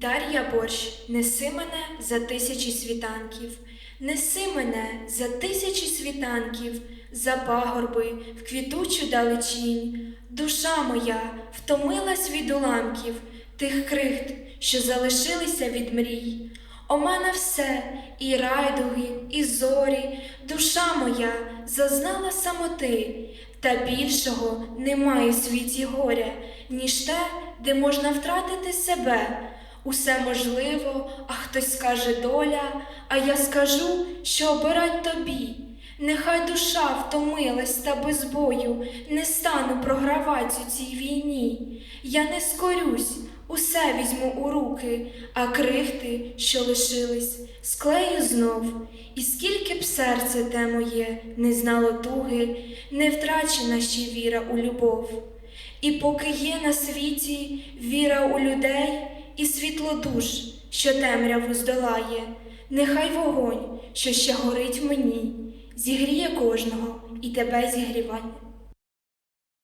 Дар'я борщ, неси мене за тисячі світанків, неси мене за тисячі світанків, за пагорби в квітучу далечінь. Душа моя втомилась від уламків, тих крихт, що залишилися від мрій. О мене все, і райдуги, і зорі, душа моя зазнала самоти, та більшого немає в світі горя, ніж те, де можна втратити себе. Усе можливо, а хтось скаже доля, а я скажу, що обирать тобі. Нехай душа втомилась та без бою, не стану програвати у цій війні. Я не скорюсь, усе візьму у руки, а крихти, що лишились, склею знов. І скільки б серце те моє не знало туги, не втрачена ще віра у любов. І поки є на світі віра у людей і світло душ, що темряву здолає, нехай вогонь, що ще горить в мені, зігріє кожного і тебе зігріває.